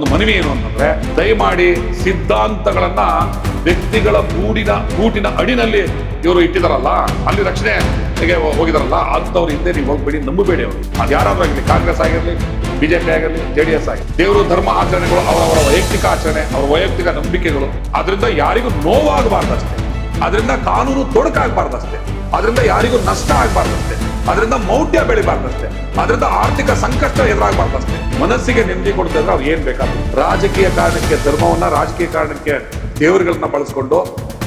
ಒಂದು ಮನವಿ ಏನು ಅಂತಂದ್ರೆ, ದಯಮಾಡಿ ಸಿದ್ಧಾಂತಗಳನ್ನ ವ್ಯಕ್ತಿಗಳ ಗೂಡಿನ, ಗೂಟಿನ ಅಡಿನಲ್ಲಿ ಇವರು ಇಟ್ಟಿದಾರಲ್ಲ, ಅಲ್ಲಿ ರಕ್ಷಣೆ ಹೋಗಿದಾರಲ್ಲ ಅಂತವ್ರ ಹಿಂದೆ ನೀವು ಹೋಗ್ಬೇಡಿ, ನಂಬಬೇಡಿ ಅವರು. ಅದು ಯಾರಾದ್ರೂ ಆಗಲಿ, ಕಾಂಗ್ರೆಸ್ ಆಗಿರಲಿ, ಬಿಜೆಪಿ ಆಗಿರಲಿ, ಜೆ ಡಿ ಎಸ್ ಆಗಲಿ ದೇವರು ಧರ್ಮ ಆಚರಣೆಗಳು, ಅವರವರ ವೈಯಕ್ತಿಕ ಆಚರಣೆ, ಅವರ ವೈಯಕ್ತಿಕ ನಂಬಿಕೆಗಳು ಅದರಿಂದ ಯಾರಿಗೂ ನೋವಾಗಬಾರ್ದಷ್ಟೇ. ಅದರಿಂದ ಕಾನೂನು ತೊಡಕಾಗಬಾರ್ದಷ್ಟೇ. ಅದರಿಂದ ಯಾರಿಗೂ ನಷ್ಟ ಆಗಬಾರ್ದಷ್ಟೇ. ಅದರಿಂದ ಮೌಢ್ಯ ಬೆಳಿಬಾರ್ದಷ್ಟೇ. ಅದರಿಂದ ಆರ್ಥಿಕ ಸಂಕಷ್ಟ ಎದುರಾಗಬಾರ್ದಷ್ಟೇ. ಮನಸ್ಸಿಗೆ ನೆಮ್ಮದಿ ಕೊಡ್ತಿದ್ರೆ ಅವ್ರು ಏನ್ ಬೇಕಾದ್ರು. ರಾಜಕೀಯ ಕಾರಣಕ್ಕೆ, ಧರ್ಮವನ್ನ ರಾಜಕೀಯ ಕಾರಣಕ್ಕೆ ದೇವರುಗಳನ್ನ ಬಳಸ್ಕೊಂಡು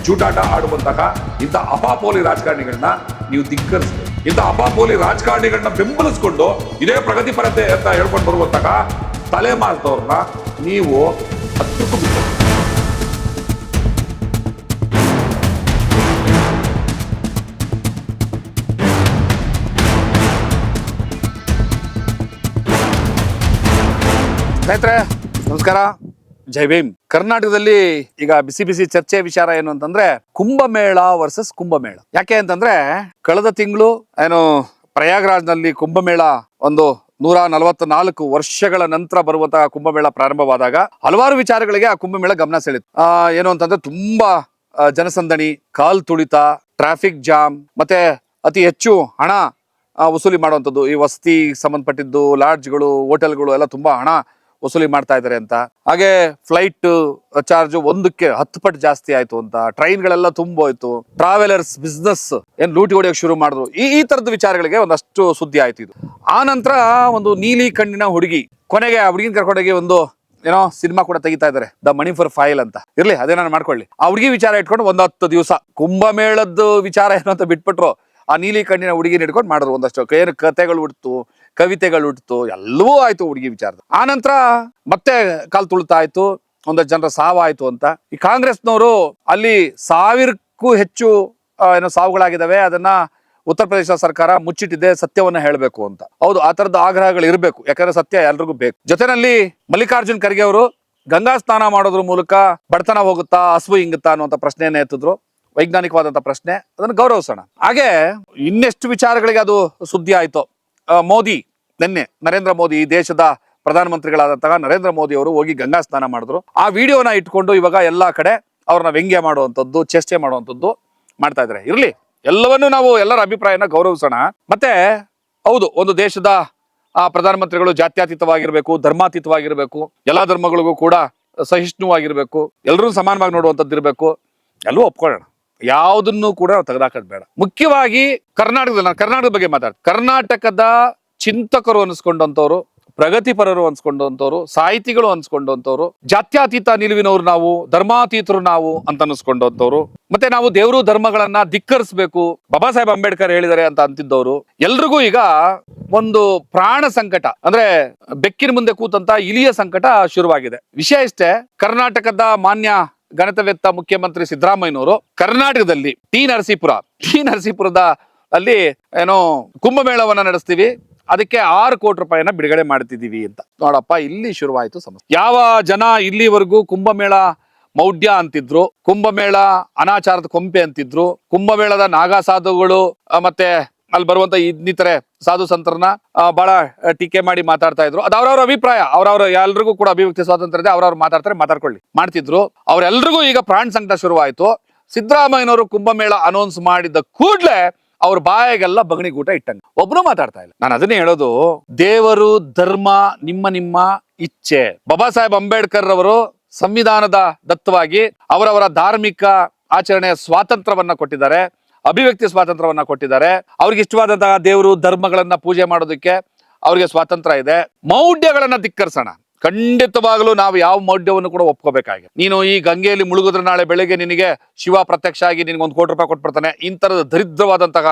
ಚೂಟಾಟ ಆಡುವಂತಹ ಇಂಥ ಅಪಾಪೋಲಿ ರಾಜಕಾರಣಿಗಳನ್ನ ನೀವು ಧಿಕ್ಕರಿಸ್ಬೇಕು. ಇಂಥ ಅಪಾಪೋಲಿ ರಾಜಕಾರಣಿಗಳನ್ನ ಬೆಂಬಲಿಸ್ಕೊಂಡು ಇದೇ ಪ್ರಗತಿಪರತೆ ಅಂತ ಹೇಳ್ಕೊಂಡು ಬರುವಂತಹ ತಲೆಮಾರಿದವ್ರನ್ನ ನೀವು ಹತ್ತಕ್ಕೂ ಸ್ನೇಹಿತರೆ ನಮಸ್ಕಾರ. ಜೈ ಭೀಮ್. ಕರ್ನಾಟಕದಲ್ಲಿ ಈಗ ಬಿಸಿ ಬಿಸಿ ಚರ್ಚೆ ವಿಚಾರ ಏನು ಅಂತಂದ್ರೆ ಕುಂಭಮೇಳ ವರ್ಸಸ್ ಕುಂಭಮೇಳ. ಯಾಕೆ ಅಂತಂದ್ರೆ ಕಳೆದ ತಿಂಗಳು ಏನು ಪ್ರಯಾಗ್ರಾಜ್ನಲ್ಲಿ ಕುಂಭಮೇಳ ಒಂದು ನೂರ ನಲವತ್ನಾಲ್ಕು ವರ್ಷಗಳ ನಂತರ ಬರುವಂತಹ ಕುಂಭಮೇಳ ಪ್ರಾರಂಭವಾದಾಗ ಹಲವಾರು ವಿಚಾರಗಳಿಗೆ ಆ ಕುಂಭಮೇಳ ಗಮನ ಸೆಳೆತು. ಆ, ಏನು ಅಂತಂದ್ರೆ ತುಂಬಾ ಜನಸಂದಣಿ ಕಾಲ್ ತುಳಿತ ಟ್ರಾಫಿಕ್ ಜಾಮ್ ಮತ್ತೆ ಅತಿ ಹೆಚ್ಚು ಹಣ ವಸೂಲಿ ಮಾಡುವಂಥದ್ದು. ಈ ವಸತಿ ಸಂಬಂಧಪಟ್ಟಿದ್ದು ಲಾಡ್ಜ್ಗಳು ಹೋಟೆಲ್ಗಳು ಎಲ್ಲ ತುಂಬಾ ಹಣ ವಸೂಲಿ ಮಾಡ್ತಾ ಇದ್ದಾರೆ ಅಂತ. ಹಾಗೆ ಫ್ಲೈಟ್ ಚಾರ್ಜ್ ಒಂದಕ್ಕೆ ಹತ್ತು ಪಟ್ಟು ಜಾಸ್ತಿ ಆಯ್ತು ಅಂತ. ಟ್ರೈನ್ಗಳೆಲ್ಲ ತುಂಬೋಯ್ತು. ಟ್ರಾವೆಲರ್ಸ್ ಬಿಸ್ನೆಸ್ ಏನ್ ಲೂಟಿ ಹೊಡೆಯೋಕೆ ಶುರು ಮಾಡಿದ್ರು. ಈ ಈ ತರದ ವಿಚಾರಗಳಿಗೆ ಒಂದಷ್ಟು ಸುದ್ದಿ ಆಯ್ತು ಇದು. ಆ ನಂತರ ಒಂದು ನೀಲಿ ಕಣ್ಣಿನ ಹುಡುಗಿ ಕೊನೆಗೆ ಆ ಹುಡುಗಿನ ಕರ್ಕೊಂಡೋಗಿ ಒಂದು, ಏನೋ ಸಿನಿಮಾ ಕೂಡ ತೆಗಿತಾ ಇದ್ದಾರೆ ದ ಮನಿ ಫಾರ್ ಫೈಲ್ ಅಂತ. ಇರ್ಲಿ, ಅದೇ ನಾನು ಮಾಡ್ಕೊಳ್ಳಿ. ಆ ಹುಡುಗಿ ವಿಚಾರ ಇಟ್ಕೊಂಡು ಒಂದು ಹತ್ತು ದಿವಸ ಕುಂಭಮೇಳದ್ದು ವಿಚಾರ ಏನು ಅಂತ ಬಿಟ್ಬಿಟ್ರು. ಆ ನೀಲಿ ಕಣ್ಣಿನ ಹುಡುಗಿನ ಹಿಡ್ಕೊಂಡು ಮಾಡಿದ್ರು ಒಂದಷ್ಟು. ಏನು ಕತೆಗಳು ಹುಡ್ತು. ಕವಿತೆಗಳು ಹುಟ್ಟಿತು ಎಲ್ಲವೂ ಆಯ್ತು ಹುಡುಗಿ ವಿಚಾರದ. ಆ ನಂತರ ಮತ್ತೆ ಕಾಲು ತುಳಿತಾ ಆಯ್ತು ಒಂದಷ್ಟು ಜನರ ಸಾವಾಯ್ತು ಅಂತ. ಈ ಕಾಂಗ್ರೆಸ್ನವರು ಅಲ್ಲಿ ಸಾವಿರಕ್ಕೂ ಹೆಚ್ಚು ಏನೋ ಸಾವುಗಳಾಗಿದ್ದಾವೆ ಅದನ್ನ ಉತ್ತರ ಪ್ರದೇಶ ಸರ್ಕಾರ ಮುಚ್ಚಿಟ್ಟಿದೆ, ಸತ್ಯವನ್ನ ಹೇಳಬೇಕು ಅಂತ. ಹೌದು, ಆ ತರದ ಆಗ್ರಹಗಳು ಇರಬೇಕು. ಯಾಕಂದ್ರೆ ಸತ್ಯ ಎಲ್ರಿಗೂ ಬೇಕು. ಜೊತೆನಲ್ಲಿ ಮಲ್ಲಿಕಾರ್ಜುನ್ ಖರ್ಗೆ ಅವರು ಗಂಗಾ ಸ್ನಾನ ಮಾಡೋದ್ರ ಮೂಲಕ ಬಡತನ ಹೋಗುತ್ತಾ, ಹಸುವು ಹಿಂಗುತ್ತಾ ಅನ್ನುವಂಥ ಪ್ರಶ್ನೆಯನ್ನ ಎತ್ತಿದ್ರು. ವೈಜ್ಞಾನಿಕವಾದಂತ ಪ್ರಶ್ನೆ, ಅದನ್ನು ಗೌರವಿಸೋಣ. ಹಾಗೆ ಇನ್ನೆಷ್ಟು ವಿಚಾರಗಳಿಗೆ ಅದು ಸುದ್ದಿ ಆಯಿತು ಮೋದಿ ನಿನ್ನೆ ನರೇಂದ್ರ ಮೋದಿ ಈ ದೇಶದ ಪ್ರಧಾನಮಂತ್ರಿಗಳಾದಂತಹ ನರೇಂದ್ರ ಮೋದಿ ಅವರು ಹೋಗಿ ಗಂಗಾ ಸ್ನಾನ ಮಾಡಿದ್ರು. ಆ ವಿಡಿಯೋನ ಇಟ್ಕೊಂಡು ಇವಾಗ ಎಲ್ಲಾ ಕಡೆ ಅವ್ರನ್ನ ವ್ಯಂಗ್ಯ ಮಾಡುವಂಥದ್ದು ಚೇಷ್ಟೆ ಮಾಡುವಂಥದ್ದು ಮಾಡ್ತಾ ಇದ್ದಾರೆ. ಇರ್ಲಿ, ಎಲ್ಲವನ್ನೂ ನಾವು ಎಲ್ಲರ ಅಭಿಪ್ರಾಯನ ಗೌರವಿಸೋಣ. ಮತ್ತೆ, ಹೌದು, ಒಂದು ದೇಶದ, ಆ, ಪ್ರಧಾನಮಂತ್ರಿಗಳು ಜಾತ್ಯತೀತವಾಗಿರ್ಬೇಕು, ಧರ್ಮಾತೀತವಾಗಿರ್ಬೇಕು, ಎಲ್ಲಾ ಧರ್ಮಗಳಿಗೂ ಕೂಡ ಸಹಿಷ್ಣುವಾಗಿರ್ಬೇಕು ಎಲ್ಲರೂ ಸಮಾನವಾಗಿ ನೋಡುವಂಥದ್ದು ಇರಬೇಕು ಎಲ್ಲವೂ ಒಪ್ಕೊಳ್ಳೋಣ. ಯಾವುದನ್ನು ಕೂಡ ತೆಗೆದಾಕೋದು ಬೇಡ. ಮುಖ್ಯವಾಗಿ ಕರ್ನಾಟಕದಲ್ಲಿ, ನಾನು ಕರ್ನಾಟಕದ ಬಗ್ಗೆ ಮಾತಾಡ್ತೀನಿ. ಕರ್ನಾಟಕದ ಚಿಂತಕರು ಅನ್ಸ್ಕೊಂಡಂತವ್ರು ಪ್ರಗತಿಪರರು ಅನ್ಸ್ಕೊಂಡಂತವ್ರು ಸಾಹಿತಿಗಳು ಅನ್ಸ್ಕೊಂಡಂಥವ್ರು, ಜಾತ್ಯಾತೀತ ನಿಲುವಿನವ್ರು ನಾವು, ಧರ್ಮಾತೀತರು ನಾವು ಅಂತ ಅನ್ಸ್ಕೊಂಡಂತವ್ರು ಮತ್ತೆ ನಾವು ದೇವರು ಧರ್ಮಗಳನ್ನ ಧಿಕ್ಕರಿಸಬೇಕು, ಬಾಬಾ ಸಾಹೇಬ್ ಅಂಬೇಡ್ಕರ್ ಹೇಳಿದ್ದಾರೆ ಅಂತ ಅಂತಿದ್ದವರು. ಎಲ್ರಿಗೂ ಈಗ ಒಂದು ಪ್ರಾಣ ಸಂಕಟ, ಅಂದ್ರೆ ಬೆಕ್ಕಿನ ಮುಂದೆ ಕೂತಂತ ಇಲಿಯ ಸಂಕಟ ಶುರುವಾಗಿದೆ. ವಿಷಯ ಇಷ್ಟೇ, ಕರ್ನಾಟಕದ ಮಾನ್ಯ ಗಣತವ್ಯತ್ತ ಮುಖ್ಯಮಂತ್ರಿ ಸಿದ್ದರಾಮಯ್ಯನವರು ಕರ್ನಾಟಕದಲ್ಲಿ ಟಿ ನರಸೀಪುರ, ಟಿ ನರಸೀಪುರದ ಅಲ್ಲಿ ಏನೋ ಕುಂಭಮೇಳವನ್ನ ನಡೆಸ್ತೀವಿ. ಅದಕ್ಕೆ ಆರು ಕೋಟಿ ರೂಪಾಯಿನ ಬಿಡುಗಡೆ ಮಾಡ್ತಿದ್ದೀವಿ ಅಂತ. ನೋಡಪ್ಪ, ಇಲ್ಲಿ ಶುರುವಾಯಿತು ಸಮಸ್ಯೆ. ಯಾವ ಜನ ಇಲ್ಲಿವರೆಗೂ ಕುಂಭಮೇಳ ಮೌಢ್ಯ ಅಂತಿದ್ರು, ಕುಂಭಮೇಳ ಅನಾಚಾರದ ಕೊಂಪೆ ಅಂತಿದ್ರು, ಕುಂಭಮೇಳದ ನಾಗಾ ಸಾಧುಗಳು ಮತ್ತೆ ಅಲ್ಲಿ ಬರುವಂತ ಇನ್ನಿತರೆ ಸಾಧು ಸಂತರನ್ನ ಬಹಳ ಟೀಕೆ ಮಾಡಿ ಮಾತಾಡ್ತಾ ಇದ್ರು. ಅದು ಅವ್ರವ್ರ ಅಭಿಪ್ರಾಯ. ಅವ್ರವ್ರ ಎಲ್ರಿಗೂ ಕೂಡ ಅಭಿವ್ಯಕ್ತಿ ಸ್ವಾತಂತ್ರ್ಯ ಇದೆ, ಅವ್ರವ್ರು ಮಾತಾಡ್ತಾರೆ, ಮಾತಾಡ್ಕೊಳ್ಳಿ ಮಾಡ್ತಿದ್ರು. ಅವರೆಲ್ರಿಗೂ ಈಗ ಪ್ರಾಣ ಸಂಕಟ ಶುರುವಾಯಿತು. ಸಿದ್ದರಾಮಯ್ಯನವರು ಕುಂಭಮೇಳ ಅನೌನ್ಸ್ ಮಾಡಿದ ಕೂಡ್ಲೆ ಅವ್ರ ಬಾಯಿಗೆಲ್ಲ ಬಗಣಿಗೂಟ ಇಟ್ಟಂಗ. ಒಬ್ರು ಮಾತಾಡ್ತಾ ಇಲ್ಲ. ನಾನು ಅದನ್ನೇ ಹೇಳೋದು, ದೇವರು, ಧರ್ಮ, ನಿಮ್ಮ ನಿಮ್ಮ ಇಚ್ಛೆ. ಬಾಬಾ ಸಾಹೇಬ್ ಅಂಬೇಡ್ಕರ್ ಅವರು ಸಂವಿಧಾನದ ದತ್ತವಾಗಿ ಅವರವರ ಧಾರ್ಮಿಕ ಆಚರಣೆಯ ಸ್ವಾತಂತ್ರ್ಯವನ್ನ ಕೊಟ್ಟಿದ್ದಾರೆ, ಅಭಿವ್ಯಕ್ತಿ ಸ್ವಾತಂತ್ರ್ಯವನ್ನ ಕೊಟ್ಟಿದ್ದಾರೆ. ಅವ್ರಿಗೆ ಇಷ್ಟವಾದಂತಹ ದೇವರು, ಧರ್ಮಗಳನ್ನ ಪೂಜೆ ಮಾಡೋದಕ್ಕೆ ಅವ್ರಿಗೆ ಸ್ವಾತಂತ್ರ್ಯ ಇದೆ. ಮೌಢ್ಯಗಳನ್ನ ಧಿಕ್ಕರಿಸೋಣ. ಖಂಡಿತವಾಗಲೂ ನಾವು ಯಾವ ಮೌಢ್ಯವನ್ನು ಕೂಡ ಒಪ್ಕೋಬೇಕಾಗಿದೆ ನೀನು ಈ ಗಂಗೆಯಲ್ಲಿ ಮುಳುಗಿದ್ರೆ ನಾಳೆ ಬೆಳಗ್ಗೆ ನಿನಗೆ ಶಿವ ಪ್ರತ್ಯಕ್ಷ ಆಗಿ ನಿನಗೆ ಕೋಟಿ ರೂಪಾಯಿ ಕೊಟ್ಬಿಡ್ತಾನೆ. ಇಂಥರದ ದರಿದ್ರವಾದಂತಹ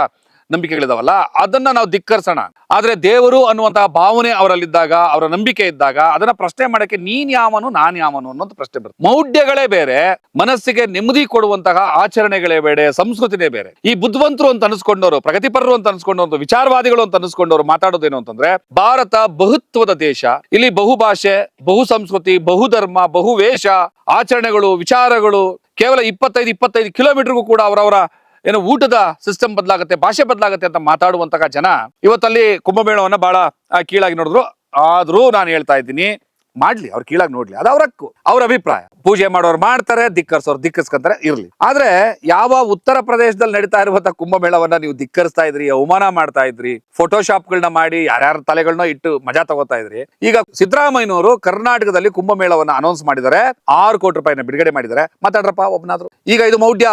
ನಂಬಿಕೆಗಳಿದಾವಲ್ಲ, ಅದನ್ನ ನಾವು ಧಿಕ್ಕರಿಸೋಣ. ಆದ್ರೆ ದೇವರು ಅನ್ನುವಂತಹ ಭಾವನೆ ಅವರಲ್ಲಿದ್ದಾಗ, ಅವರ ನಂಬಿಕೆ ಇದ್ದಾಗ, ಅದನ್ನ ಪ್ರಶ್ನೆ ಮಾಡಕ್ಕೆ ನೀನ್ ಯಾವನು, ನಾನ್ ಯಾವನು ಅನ್ನೋದು ಪ್ರಶ್ನೆ ಬರುತ್ತೆ. ಮೌಢ್ಯಗಳೇ ಬೇರೆ, ಮನಸ್ಸಿಗೆ ನೆಮ್ಮದಿ ಕೊಡುವಂತಹ ಆಚರಣೆಗಳೇ ಬೇರೆ, ಸಂಸ್ಕೃತಿನೇ ಬೇರೆ. ಈ ಬುದ್ಧವಂತರು ಅಂತ ಅನಿಸ್ಕೊಂಡವರು, ಪ್ರಗತಿಪರರು ಅಂತ ಅನಿಸ್ಕೊಂಡವರು, ವಿಚಾರವಾದಿಗಳು ಅಂತ ಅನಿಸ್ಕೊಂಡವರು ಮಾತಾಡೋದೇನು ಅಂತಂದ್ರೆ, ಭಾರತ ಬಹುತ್ವದ ದೇಶ. ಇಲ್ಲಿ ಬಹುಭಾಷೆ ಬಹು ಸಂಸ್ಕೃತಿ ಬಹುಧರ್ಮ ಬಹು ವೇಷ ಆಚರಣೆಗಳು, ವಿಚಾರಗಳು ಕೇವಲ ಇಪ್ಪತ್ತೈದು ಇಪ್ಪತ್ತೈದು ಕಿಲೋಮೀಟರ್ಗೂ ಕೂಡ ಅವರವರ ಏನು ಊಟದ ಸಿಸ್ಟಮ್ ಬದಲಾಗುತ್ತೆ, ಭಾಷೆ ಬದಲಾಗುತ್ತೆ ಅಂತ ಮಾತಾಡುವಂತಹ ಜನ ಇವತ್ತಲ್ಲಿ ಕುಂಭಮೇಳವನ್ನ ಬಹಳ ಕೀಳಾಗಿ ನೋಡಿದ್ರು. ಆದ್ರೂ ನಾನು ಹೇಳ್ತಾ ಇದ್ದೀನಿ, ಮಾಡ್ಲಿ, ಅವ್ರು ಕೀಳಾಗಿ ನೋಡ್ಲಿ, ಅದು ಅವ್ರ ಹಕ್ಕು, ಅವ್ರ ಅಭಿಪ್ರಾಯ. ಪೂಜೆ ಮಾಡೋರು ಮಾಡ್ತಾರೆ, ಧಿಕ್ಕರ್ಸೋರು ಧಿಕ್ಕರ್ಸ್ಕೊಂತಾರೆ, ಇರ್ಲಿ. ಆದ್ರೆ ಯಾವ ಉತ್ತರ ಪ್ರದೇಶದಲ್ಲಿ ನಡೀತಾ ಇರುವಂತ ಕುಂಭಮೇಳವನ್ನ ನೀವು ಧಿಕ್ಕರಿಸ್ತಾ ಇದ್ರಿ, ಅವಮಾನ ಮಾಡ್ತಾ ಇದ್ರಿ ಫೋಟೋಶಾಪ್ಗಳನ್ನ ಮಾಡಿ, ಯಾರ್ಯಾರ ತಲೆಗಳನ್ನ ಇಟ್ಟು ಮಜಾ ತಗೋತಾ ಇದ್ರಿ. ಈಗ ಸಿದ್ದರಾಮಯ್ಯನವರು ಕರ್ನಾಟಕದಲ್ಲಿ ಕುಂಭಮೇಳವನ್ನ ಅನೌನ್ಸ್ ಮಾಡಿದ್ದಾರೆ, ಆರು ಕೋಟಿ ರೂಪಾಯಿನ ಬಿಡುಗಡೆ ಮಾಡಿದ್ದಾರೆ. ಮಾತಾಡ್ರಪ್ಪ ಒಬ್ನಾದ್ರು. ಈಗ ಇದು ಮೌಢ್ಯ,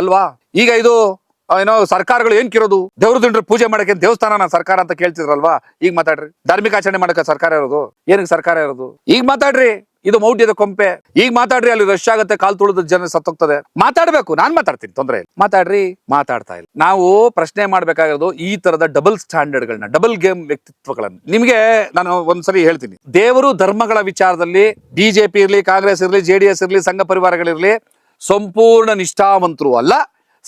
ಅಲ್ವಾ? ಈಗ ಇದು ಏನೋ ಸರ್ಕಾರಗಳು ಏನ್ ಕಿರೋದು ದೇವ್ರ ದಿಂಡ್ರು ಪೂಜೆ ಮಾಡಕ್ಕೆ ದೇವಸ್ಥಾನ ಸರ್ಕಾರ ಅಂತ ಕೇಳ್ತಿದ್ರಲ್ವಾ? ಈಗ ಮಾತಾಡ್ರಿ. ಧಾರ್ಮಿಕ ಆಚರಣೆ ಮಾಡಕ್ಕೆ ಸರ್ಕಾರ ಇರೋದು? ಏನಕ್ಕೆ ಸರ್ಕಾರ ಇರೋದು? ಈಗ ಮಾತಾಡ್ರಿ. ಇದು ಮೌಢ್ಯದ ಕೊಂಪೆ. ಈಗ ಮಾತಾಡ್ರಿ, ಅಲ್ಲಿ ರಶ್ ಆಗುತ್ತೆ, ಕಾಲ್ ತುಳಿದ ಜನ ಸತ್ತೋಗ್ತದೆ. ಮಾತಾಡ್ಬೇಕು, ನಾನ್ ಮಾತಾಡ್ತೀನಿ, ತೊಂದ್ರೆ ಇಲ್ಲ. ಮಾತಾಡ್ರಿ, ಮಾತಾಡ್ತಾ ಇಲ್ಲ. ನಾವು ಪ್ರಶ್ನೆ ಮಾಡ್ಬೇಕಾಗಿರೋದು ಈ ತರದ ಡಬಲ್ ಸ್ಟ್ಯಾಂಡರ್ಡ್ ಗಳನ್ನ ಡಬಲ್ ಗೇಮ್ ವ್ಯಕ್ತಿತ್ವಗಳನ್ನ. ನಿಮ್ಗೆ ನಾನು ಒಂದ್ಸರಿ ಹೇಳ್ತೀನಿ. ದೇವರು ಧರ್ಮಗಳ ವಿಚಾರದಲ್ಲಿ ಬಿಜೆಪಿ ಇರ್ಲಿ, ಕಾಂಗ್ರೆಸ್ ಇರ್ಲಿ ಜೆಡಿಎಸ್ ಇರ್ಲಿ, ಸಂಘ ಪರಿವಾರಗಳಿರ್ಲಿ, ಸಂಪೂರ್ಣ ನಿಷ್ಠಾವಂತರು ಅಲ್ಲ.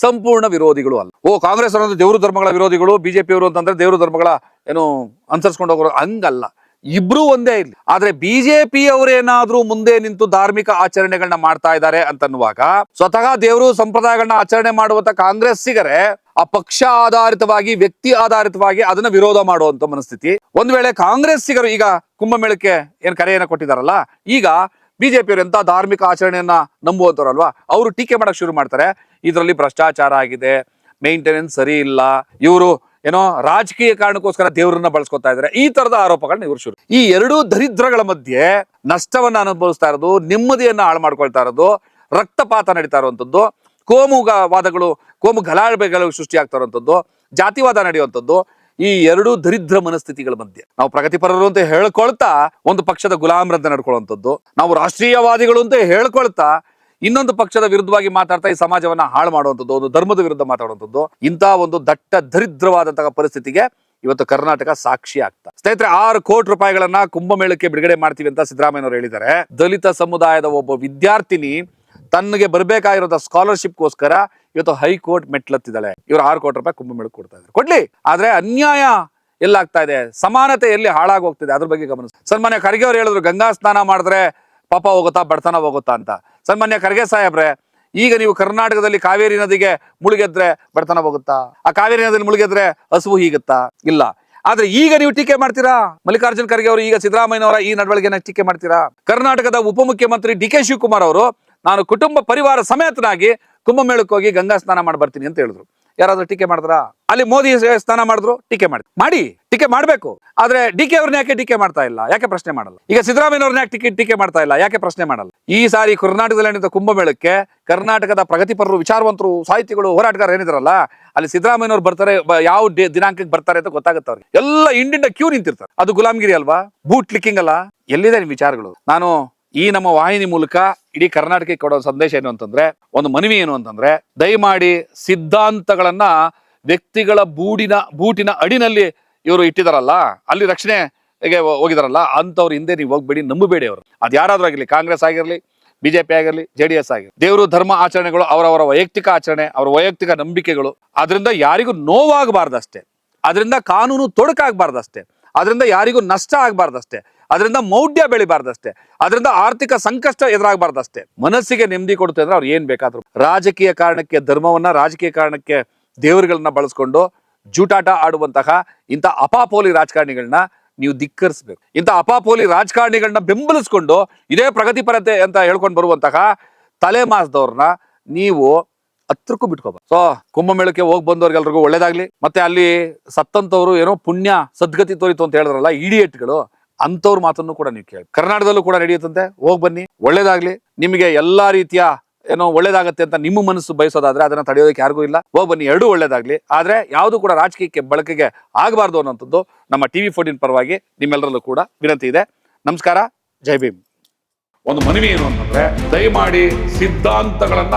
ಸಂಪೂರ್ಣ ವಿರೋಧಿಗಳು ಅಲ್ಲ. ಓ ಕಾಂಗ್ರೆಸ್ ಅನ್ನೋದು ದೇವರು ಧರ್ಮಗಳ ವಿರೋಧಿಗಳು ಬಿಜೆಪಿ ಅವರು ಅಂತಂದ್ರೆ ದೇವರು ಧರ್ಮಗಳ ಏನು ಅನುಸರಿಸ್ಕೊಂಡು ಹೋಗೋರು ಹಂಗಲ್ಲ. ಇಬ್ರು ಒಂದೇ ಇರ್ಲಿ. ಆದ್ರೆ ಬಿಜೆಪಿ ಅವರೇನಾದ್ರೂ ಮುಂದೆ ನಿಂತು ಧಾರ್ಮಿಕ ಆಚರಣೆಗಳನ್ನ ಮಾಡ್ತಾ ಇದ್ದಾರೆ ಅಂತನ್ನುವಾಗ ಸ್ವತಃ ದೇವರು ಸಂಪ್ರದಾಯಗಳನ್ನ ಆಚರಣೆ ಮಾಡುವಂತ ಕಾಂಗ್ರೆಸ್ಸಿಗರೇ ಆ ಪಕ್ಷ ಆಧಾರಿತವಾಗಿ, ವ್ಯಕ್ತಿ ಆಧಾರಿತವಾಗಿ ಅದನ್ನ ವಿರೋಧ ಮಾಡುವಂತ ಮನಸ್ಥಿತಿ. ಒಂದ್ ವೇಳೆ ಕಾಂಗ್ರೆಸ್ಸಿಗರು ಈಗ ಕುಂಭಮೇಳಕ್ಕೆ ಏನ್ ಕರೆಯನ್ನ ಕೊಟ್ಟಿದಾರಲ್ಲ, ಈಗ ಬಿಜೆಪಿಯವರು ಎಂತ ಧಾರ್ಮಿಕ ಆಚರಣೆಯನ್ನ ನಂಬುವಂತವ್ರಲ್ವಾ ಅವರು ಟೀಕೆ ಮಾಡಕ್ ಶುರು ಮಾಡ್ತಾರೆ. ಇದರಲ್ಲಿ ಭ್ರಷ್ಟಾಚಾರ ಆಗಿದೆ ಮೇಂಟೆನೆನ್ಸ್ ಸರಿ ಇಲ್ಲ, ಇವರು ಏನೋ ರಾಜಕೀಯ ಕಾರಣಕ್ಕೋಸ್ಕರ ದೇವರನ್ನ ಬಳಸ್ಕೊತಾ ಇದ್ದಾರೆ. ಈ ತರದ ಆರೋಪಗಳನ್ನ ಇವರು ಶುರು ಈ ಎರಡೂ ದರಿದ್ರಗಳ ಮಧ್ಯೆ ನಷ್ಟವನ್ನ ಅನುಭವಿಸ್ತಾ ಇರೋದು, ನೆಮ್ಮದಿಯನ್ನ ಹಾಳು ಮಾಡ್ಕೊಳ್ತಾ ಇರೋದು, ರಕ್ತಪಾತ ನಡೀತಾ ಇರುವಂತದ್ದು ಕೋಮುವಾದಗಳು ಕೋಮು ಗಲಾಟೆಗಳು ಸೃಷ್ಟಿಯಾಗ್ತಾ ಇರುವಂತದ್ದು ಜಾತಿವಾದ ನಡೆಯುವಂಥದ್ದು ಈ ಎರಡು ದರಿದ್ರ ಮನಸ್ಥಿತಿಗಳ ಮಧ್ಯೆ. ನಾವು ಪ್ರಗತಿಪರರು ಅಂತ ಹೇಳ್ಕೊಳ್ತಾ ಒಂದು ಪಕ್ಷದ ಗುಲಾಮರಂತೆ ನಡ್ಕೊಳ್ಳುವಂಥದ್ದು. ನಾವು ರಾಷ್ಟ್ರೀಯವಾದಿಗಳು ಅಂತ ಹೇಳ್ಕೊಳ್ತಾ ಇನ್ನೊಂದು ಪಕ್ಷದ ವಿರುದ್ಧವಾಗಿ ಮಾತಾಡ್ತಾ ಈ ಸಮಾಜವನ್ನ ಹಾಳು ಮಾಡುವಂಥದ್ದು, ಒಂದು ಧರ್ಮದ ವಿರುದ್ಧ ಮಾತಾಡುವಂಥದ್ದು. ಇಂಥ ಒಂದು ದಟ್ಟ ದರಿದ್ರವಾದಂತಹ ಪರಿಸ್ಥಿತಿಗೆ ಇವತ್ತು ಕರ್ನಾಟಕ ಸಾಕ್ಷಿ ಆಗ್ತಾ. ಸ್ನೇಹಿತರೆ, ಆರು ಕೋಟಿ ರೂಪಾಯಿಗಳನ್ನ ಕುಂಭಮೇಳಕ್ಕೆ ಬಿಡುಗಡೆ ಮಾಡ್ತೀವಿ ಅಂತ ಸಿದ್ದರಾಮಯ್ಯನವರು ಹೇಳಿದ್ದಾರೆ. ದಲಿತ ಸಮುದಾಯದ ಒಬ್ಬ ವಿದ್ಯಾರ್ಥಿನಿ ತನ್ನಗೆ ಬರ್ಬೇಕಾಗಿರೋ ಸ್ಕಾಲರ್ಶಿಪ್ಗೋಸ್ಕರ ಇವತ್ತು ಹೈಕೋರ್ಟ್ ಮೆಟ್ಲತ್ತಿದ್ದಾಳೆ. ಇವರು ಆರು ಕೋಟಿ ರೂಪಾಯಿ ಕುಂಭಮೇಳಕ್ಕೆ ಕೊಡ್ತಾ ಇದ್ದಾರೆ. ಕೊಡ್ಲಿ, ಆದ್ರೆ ಅನ್ಯಾಯ ಎಲ್ಲಾಗ್ತಾ ಇದೆ. ಸಮಾನತೆ ಎಲ್ಲಿ ಹಾಳಾಗೋಗ್ತಿದೆ ಅದ್ರ ಬಗ್ಗೆ ಗಮನ ಸನ್ಮಾನ್ಯ ಖರ್ಗೆ ಅವ್ರು ಹೇಳಿದ್ರು, ಗಂಗಾ ಸ್ನಾನ ಮಾಡಿದ್ರೆ ಪಾಪ ಹೋಗುತ್ತಾ, ಬಡತನ ಹೋಗುತ್ತಾ ಅಂತ. ಸನ್ಮಾನ್ಯ ಖರ್ಗೆ ಸಾಹೇಬ್ರೆ, ಈಗ ನೀವು ಕರ್ನಾಟಕದಲ್ಲಿ ಕಾವೇರಿ ನದಿಗೆ ಮುಳುಗೆದ್ರೆ ಬಡತನ ಹೋಗುತ್ತಾ? ಆ ಕಾವೇರಿ ನದಿಯಲ್ಲಿ ಮುಳುಗೆದ್ರೆ ಹಸುವು ಹೀಗುತ್ತಾ? ಇಲ್ಲ. ಆದ್ರೆ ಈಗ ನೀವು ಟೀಕೆ ಮಾಡ್ತೀರಾ? ಮಲ್ಲಿಕಾರ್ಜುನ್ ಖರ್ಗೆ ಅವರು ಈಗ ಸಿದ್ದರಾಮಯ್ಯನವರ ಈ ನಡವಳಿಕೆನ ಟೀಕೆ ಮಾಡ್ತೀರಾ? ಕರ್ನಾಟಕದ ಉಪಮುಖ್ಯಮಂತ್ರಿ ಡಿ ಕೆ ಶಿವಕುಮಾರ್ ಅವರು ನಾನು ಕುಟುಂಬ ಪರಿವಾರ ಸಮೇತನಾಗಿ ಕುಂಭಮೇಳಕ್ಕೆ ಹೋಗಿ ಗಂಗಾ ಸ್ನಾನ ಮಾಡಿ ಬರ್ತೀನಿ ಅಂತ ಹೇಳಿದ್ರು. ಯಾರಾದ್ರೂ ಟೀಕೆ ಮಾಡಿದ್ರಾ? ಅಲ್ಲಿ ಮೋದಿ ಸ್ನಾನ ಮಾಡಿದ್ರು, ಟೀಕೆ ಮಾಡಿ ಮಾಡಿ, ಟೀಕೆ ಮಾಡಬೇಕು. ಆದ್ರೆ ಡಿ ಕೆ ಅವ್ರನ್ನ ಯಾಕೆ ಟೀಕೆ ಮಾಡ್ತಾ ಇಲ್ಲ? ಯಾಕೆ ಪ್ರಶ್ನೆ ಮಾಡಲ್ಲ? ಈಗ ಸಿದ್ದರಾಮಯ್ಯವ್ರನ್ನ ಯಾಕೆ ಟಿಕೆಟ್ ಟೀಕೆ ಮಾಡ್ತಾ ಇಲ್ಲ? ಯಾಕೆ ಪ್ರಶ್ನೆ ಮಾಡಲ್ಲ? ಈ ಸಾರಿ ಕರ್ನಾಟಕದಲ್ಲಿ ನಡೆದ ಕುಂಭಮೇಳಕ್ಕೆ ಕರ್ನಾಟಕದ ಪ್ರಗತಿಪರರು, ವಿಚಾರವಂತರು, ಸಾಹಿತಿಗಳು ಹೋರಾಟಗಾರರು ಏನಿದ್ರಲ್ಲ, ಅಲ್ಲಿ ಸಿದ್ದರಾಮಯ್ಯನವ್ರು ಬರ್ತಾರೆ ಯಾವ ದಿನಾಂಕಕ್ಕೆ ಬರ್ತಾರೆ ಅಂತ ಗೊತ್ತಾಗುತ್ತೆ ಅವ್ರಿಗೆ ಎಲ್ಲ ಇಂಡಿಂದ ಕ್ಯೂ ನಿಂತಿರ್ತಾರೆ. ಅದು ಗುಲಾಮಗಿರಿ ಅಲ್ವಾ? ಬೂಟ್ ಲಿಕ್ಕಿಂಗ್ ಅಲ್ಲ? ಎಲ್ಲಿದೆ ವಿಚಾರಗಳು? ನಾನು ಈ ನಮ್ಮ ವಾಹಿನಿ ಮೂಲಕ ಇಡೀ ಕರ್ನಾಟಕಕ್ಕೆ ಕೊಡೋ ಸಂದೇಶ ಏನು ಅಂತಂದ್ರೆ, ಒಂದು ಮನವಿ ಏನು ಅಂತಂದ್ರೆ, ದಯಮಾಡಿ ಸಿದ್ಧಾಂತಗಳನ್ನ ವ್ಯಕ್ತಿಗಳ ಬೂಡಿನ, ಬೂಟಿನ ಅಡಿನಲ್ಲಿ ಇವರು ಇಟ್ಟಿದಾರಲ್ಲ, ಅಲ್ಲಿ ರಕ್ಷಣೆಗೆ ಹೋ- ಹೋಗಿದಾರಲ್ಲ ಅಂತವ್ರ ಹಿಂದೆ ನೀವು ಹೋಗ್ಬೇಡಿ, ನಂಬಬೇಡಿ ಅವರು. ಅದು ಯಾರಾದ್ರೂ ಆಗಿರಲಿ, ಕಾಂಗ್ರೆಸ್ ಆಗಿರಲಿ, ಬಿಜೆಪಿ ಆಗಿರಲಿ, ಜೆ ಡಿ ಎಸ್ ಆಗಿರಲಿ, ದೇವರು ಧರ್ಮ ಆಚರಣೆಗಳು, ಅವರವರ ವೈಯಕ್ತಿಕ ಆಚರಣೆ, ಅವರ ವೈಯಕ್ತಿಕ ನಂಬಿಕೆಗಳು ಅದರಿಂದ ಯಾರಿಗೂ ನೋವಾಗಬಾರ್ದಷ್ಟೇ. ಅದರಿಂದ ಕಾನೂನು ತೊಡಕಾಗಬಾರ್ದಷ್ಟೇ. ಅದರಿಂದ ಯಾರಿಗೂ ನಷ್ಟ ಆಗಬಾರ್ದಷ್ಟೇ. ಅದರಿಂದ ಮೌಢ್ಯ ಬೆಳಿಬಾರ್ದಷ್ಟೇ. ಅದರಿಂದ ಆರ್ಥಿಕ ಸಂಕಷ್ಟ ಎದುರಾಗಬಾರ್ದಷ್ಟೇ. ಮನಸ್ಸಿಗೆ ನೆಮ್ಮದಿ ಕೊಡುತ್ತೆ ಅಂದ್ರೆ ಅವ್ರು ಏನ್ ಬೇಕಾದ್ರು. ರಾಜಕೀಯ ಕಾರಣಕ್ಕೆ, ಧರ್ಮವನ್ನ ರಾಜಕೀಯ ಕಾರಣಕ್ಕೆ ದೇವರುಗಳನ್ನ ಬಳಸ್ಕೊಂಡು ಜೂಟಾಟ ಆಡುವಂತಹ ಇಂಥ ಅಪಾಪೋಲಿ ರಾಜಕಾರಣಿಗಳನ್ನ ನೀವು ಧಿಕ್ಕರಿಸ್ಬೇಕು. ಇಂಥ ಅಪಾಪೋಲಿ ರಾಜಕಾರಣಿಗಳನ್ನ ಬೆಂಬಲಿಸ್ಕೊಂಡು ಇದೇ ಪ್ರಗತಿಪರತೆ ಅಂತ ಹೇಳ್ಕೊಂಡು ಬರುವಂತಹ ತಲೆ ಮಾಸ್ದವ್ರನ್ನ ನೀವು ಹತ್ರಕ್ಕೂ ಬಿಟ್ಕೋಬಾರ ಸೊ, ಕುಂಭಮೇಳಕ್ಕೆ ಹೋಗಿ ಬಂದವ್ರಿಗೆಲ್ರಿಗೂ ಒಳ್ಳೇದಾಗ್ಲಿ. ಮತ್ತೆ ಅಲ್ಲಿ ಸತ್ತಂತವ್ರು ಏನೋ ಪುಣ್ಯ ಸದ್ಗತಿ ತೋರಿತು ಅಂತ ಹೇಳಿದ್ರಲ್ಲ ಇಡಿಯಟ್ಗಳು ಅಂತವ್ರ ಮಾತನ್ನು ಕೂಡ ನೀವು ಕೇಳಿ. ಕರ್ನಾಟಕದಲ್ಲೂ ಕೂಡ ನಡೆಯುತ್ತಂತೆ. ಹೋಗ್ ಬನ್ನಿ. ಒಳ್ಳೇದಾಗ್ಲಿ. ನಿಮಗೆ ಎಲ್ಲಾ ರೀತಿಯ ಏನೋ ಒಳ್ಳೇದಾಗತ್ತೆ ಅಂತ ನಿಮ್ಮ ಮನಸ್ಸು ಬಯಸೋದಾದ್ರೆ ಅದನ್ನ ತಡೆಯೋದಕ್ಕೆ ಯಾರಿಗೂ ಇಲ್ಲ. ಹೋಗ್ ಬನ್ನಿ. ಎರಡೂ ಒಳ್ಳೇದಾಗ್ಲಿ. ಆದ್ರೆ ಯಾವುದು ಕೂಡ ರಾಜಕೀಯಕ್ಕೆ ಬಳಕೆಗೆ ಆಗಬಾರ್ದು ಅನ್ನೋಂಥದ್ದು ನಮ್ಮ ಟಿವಿ ಫೋರ್ಟಿನ್ ಪರವಾಗಿ ನಿಮ್ಮೆಲ್ಲರಲ್ಲೂ ಕೂಡ ವಿನಂತಿ ಇದೆ. ನಮಸ್ಕಾರ. ಜೈ ಭೀಮ್. ಒಂದು ಮನವಿ ಏನು ಅಂತಂದ್ರೆ, ದಯಮಾಡಿ ಸಿದ್ಧಾಂತಗಳನ್ನ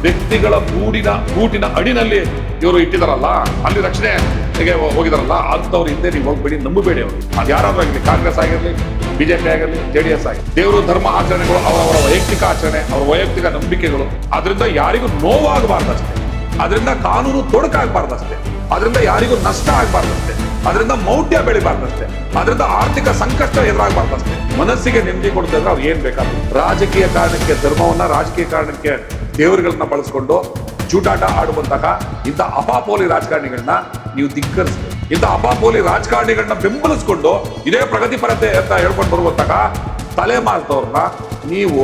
ವ್ಯಕ್ತಿಗಳ ಗೂಡಿನ, ಗೂಟಿನ ಅಡಿನಲ್ಲಿ ಇವರು ಇಟ್ಟಿದಾರಲ್ಲ, ಅಲ್ಲಿ ರಕ್ಷಣೆಗೆ ಹೋ- ಹೋಗಿದಾರಲ್ಲ ಅಂತವ್ರ ಹಿಂದೆ ನೀವು ಹೋಗ್ಬೇಡಿ, ನಂಬಬೇಡಿ ಅವರು. ಅದು ಯಾರಾದ್ರೂ ಆಗಲಿ, ಕಾಂಗ್ರೆಸ್ ಆಗಿರಲಿ ಬಿಜೆಪಿ ಆಗಿರಲಿ ಜೆ ಡಿ ಎಸ್ ಆಗಿರ್ಲಿ, ದೇವರು ಧರ್ಮ ಆಚರಣೆಗಳು, ಅವರವರ ವೈಯಕ್ತಿಕ ಆಚರಣೆ, ಅವರ ವೈಯಕ್ತಿಕ ನಂಬಿಕೆಗಳು, ಅದರಿಂದ ಯಾರಿಗೂ ನೋವಾಗಬಾರ್ದಷ್ಟೇ ಅದರಿಂದ ಕಾನೂನು ತೊಡಕಾಗಬಾರ್ದಷ್ಟೇ. ಅದರಿಂದ ಯಾರಿಗೂ ನಷ್ಟ ಆಗಬಾರ್ದಷ್ಟೇ. ಅದರಿಂದ ಮೌಢ್ಯ ಬೆಳಿಬಾರ್ದಷ್ಟೇ. ಅದರಿಂದ ಆರ್ಥಿಕ ಸಂಕಷ್ಟ ಎದುರಾಗಬಾರ್ದಷ್ಟೇ. ಮನಸ್ಸಿಗೆ ನೆಮ್ಮದಿ ಕೊಡ್ತಿದ್ರೆ ಅವ್ರು ಏನ್ ಬೇಕಾದ್ರು. ರಾಜಕೀಯ ಕಾರಣಕ್ಕೆ, ಧರ್ಮವನ್ನ ರಾಜಕೀಯ ಕಾರಣಕ್ಕೆ ದೇವರುಗಳನ್ನ ಬಳಸ್ಕೊಂಡು ಚೂಟಾಟ ಆಡುವಂತಹ ಇಂಥ ಅಪಾಪೋಲಿ ರಾಜಕಾರಣಿಗಳನ್ನ ನೀವು ಧಿಕ್ಕರಿಸ್ಬೇಕು ಇಂಥ ಅಪಾಪೋಲಿ ರಾಜಕಾರಣಿಗಳನ್ನ ಬೆಂಬಲಿಸ್ಕೊಂಡು ಇದೇ ಪ್ರಗತಿಪರತೆ ಅಂತ ಹೇಳ್ಕೊಂಡು ಬರುವಂತಕ ತಲೆ ಮಾರ್ತವ್ರನ್ನ ನೀವು